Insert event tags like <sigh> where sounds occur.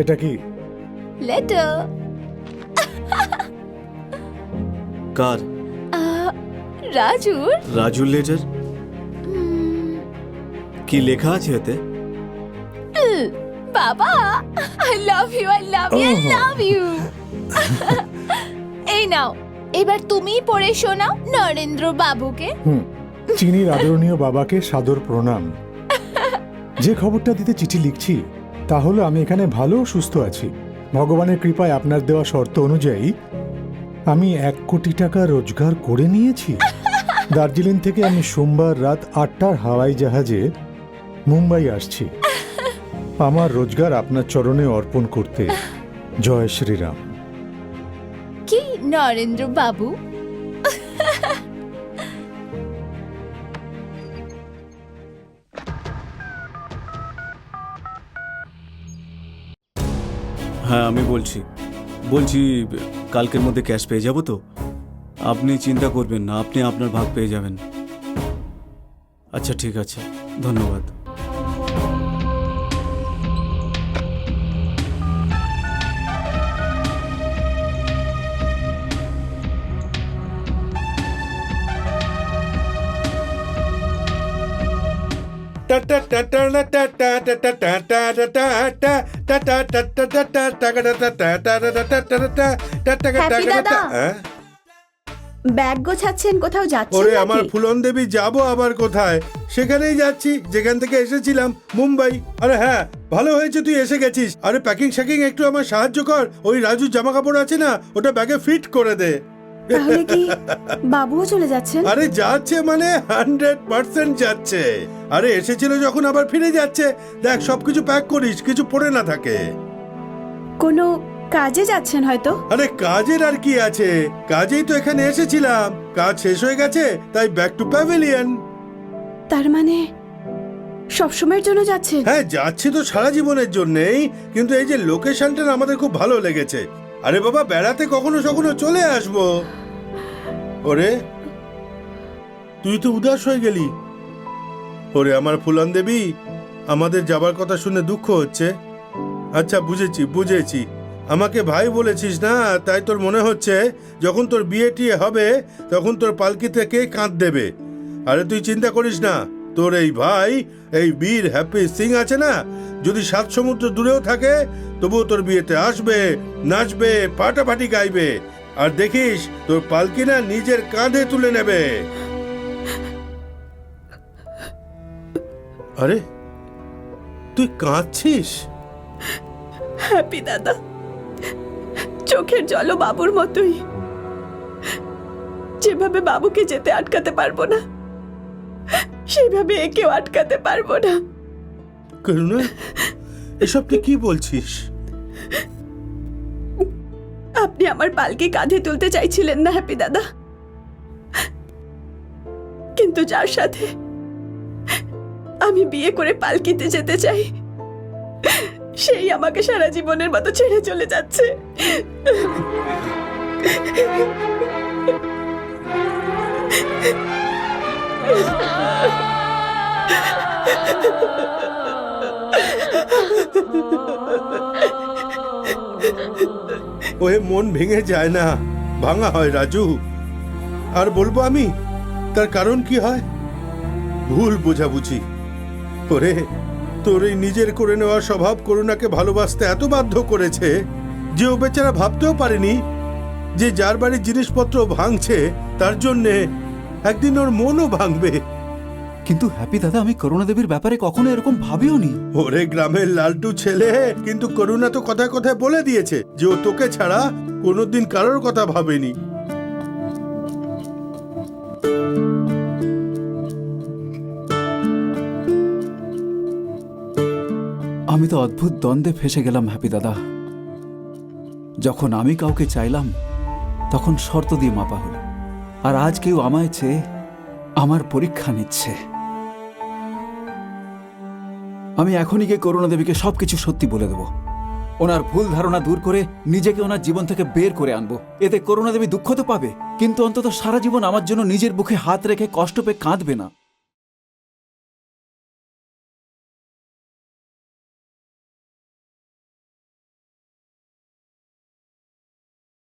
এটা কি? লেটার কার? রাজুর। রাজুর লেটার কি লেখা আছে এতে? বাবা I love you I love you I love you এই নাও এবার তুমি পড়ে শোনাও নরেন্দ্র বাবুকে। হুম চিনির আদরণীয় বাবাকে সাদর প্রণাম। যে খবরটা দিতে চিঠি লিখছি তা হলো আমি এখানে ভালো সুস্থ আছি। ভগবানের কৃপায় আপনার দেওয়া শর্ত অনুযায়ী আমি এক কোটি টাকা রোজগার করে নিয়েছি। <laughs> দার্জিলিং থেকে আমি সোমবার রাত আটটার হাওয়াই জাহাজে মুম্বাই আসছি। <laughs> আমার রোজগার আপনার চরণে অর্পণ করতে। জয় শ্রীরাম। কি নরেন্দ্র বাবু হ্যাঁ আমি বলছি। বলছি, কালকের মধ্যে ক্যাশ পেয়ে যাব তো? আপনি চিন্তা করবেন না, আপনি আপনার ভাগ পেয়ে যাবেন। আচ্ছা ঠিক আছে। ধন্যবাদ। হ্যাপি দাদা। হ্যাঁ? ব্যাগ গোছাচ্ছেন কোথাও যাচ্ছেন ওরে নাকি? আমার ফুলন দেবী যাব আবার কোথায় সেখানেই যাচ্ছি যেখান থেকে এসেছিলাম মুম্বাই আরে হ্যাঁ ভালো হয়েছে তুই এসে গেছিস আরে প্যাকিং শ্যাকিং একটু আমার সাহায্য কর ওই রাজু জামা কাপড় আছে না ওটা ব্যাগে ফিট করে দে তাহলে কি বাবুও চলে যাচ্ছেন? আরে যাচ্ছে মানে হান্ড্রেড পার্সেন্ট যাচ্ছে। আরে এসেছিল যখন আবার ফিরে যাচ্ছে। দেখ সবকিছু প্যাক করিস কিছু পড়ে না থাকে। কোনো কাজে যাচ্ছেন হয়তো? আরে কাজের আর কি আছে? কাজেই তো এখানে এসেছিলাম। কাজ শেষ হয়ে গেছে তাই ব্যাক টু প্যাভিলিয়ন তার মানে সবসময়ের জন্য যাচ্ছেন? হ্যাঁ যাচ্ছি তো সারা জীবনের জন্যেই কিন্তু এই যে লোকেশনটা আমাদের খুব ভালো লেগেছে। আরে বাবা বেড়াতে কখনো কখনো চলে আসব। ওরে? তুই তো উদাস হয়ে গেলি। ওরে আমার ফুলন দেবী, আমাদের যাবার কথা শুনে দুঃখ হচ্ছে। আচ্ছা বুঝেছি বুঝেছি। আমাকে ভাই বলেছিস না? তাই তোর মনে হচ্ছে, যখন তোর বিয়ে টিয়ে হবে, তখন তোর পালকি কে কাঁদ দেবে? আরে তুই চিন্তা করিস না, তোর এই ভাই, এই বীর, হ্যাপি সিং আছে না? যদি সাত সমুদ্র দূরেও থাকে, তবুও তোর বিয়েতে আসবে, নাচবে, পাটাপাটি গাইবে। আর দেখিস তোর পালকি না নিজের কাঁধে তুলে নেবে। আরে তুই কাঁদছিস? হ্যাপি দাদা চোখের জল বাবুর মতোই। যেভাবে বাবুকে যেতে আটকাতে পারব না সেইভাবে একেও আটকাতে পারব না। করুণা এসব তুই কি বলছিস? আপনি আমার পালকি কাঁধে তুলতে চাইছিলেন না, হ্যাপি দাদা? কিন্তু যার সাথে আমি বিয়ে করে পালকিতে যেতে চাই, সেই আমাকে সারা জীবনের মতো ছেড়ে চলে যাচ্ছে। ওহে মন ভেঙে যায় না, ভাঙা হয় রাজু। আর বলব আমি, তার কারণ কি হয়? ভুল বোঝাবুঝি। ওরে, তোর এই নিজের করে নেওয়া স্বভাব করুণাকে ভালোবাসতে এত বাধ্য করেছে যে ও বেচারা ভাবতেও পারেনি যে যার বাড়ির জিনিসপত্র ভাঙছে, তার জন্যে একদিন ওর মনও ভাঙবে। কিন্তু হ্যাপি দাদা আমি করুণা দেবীর ব্যাপারে কখনো এরকম ভাবিও নি। ওরে গ্রামের লালটু ছেলে কিন্তু করুণা তো কথায় কথায় বলে দিয়েছে যে ও তোকে ছাড়া কোনোদিন কারোর কথা ভাবেনি। আমি তো অদ্ভুত দ্বন্দ্বে ফেসে গেলাম হ্যাপি দাদা। যখন আমি কাউকে চাইলাম তখন শর্ত দিয়ে মাপা হলো। আর আজ কেউ আমায় চেয়ে আমার পরীক্ষা নিচ্ছে। আমি এখনই গিয়ে করুণা দেবীকে সবকিছু সত্যি বলে দেব। ওনার ভুল ধারণা দূর করে নিজেকে ওনার জীবন থেকে বের করে আনব। এতে করুণা দেবী দুঃখ তো পাবে, কিন্তু অন্তত সারা জীবন আমার জন্য নিজের বুকে হাত রেখে কষ্ট পেয়ে কাঁদবে না।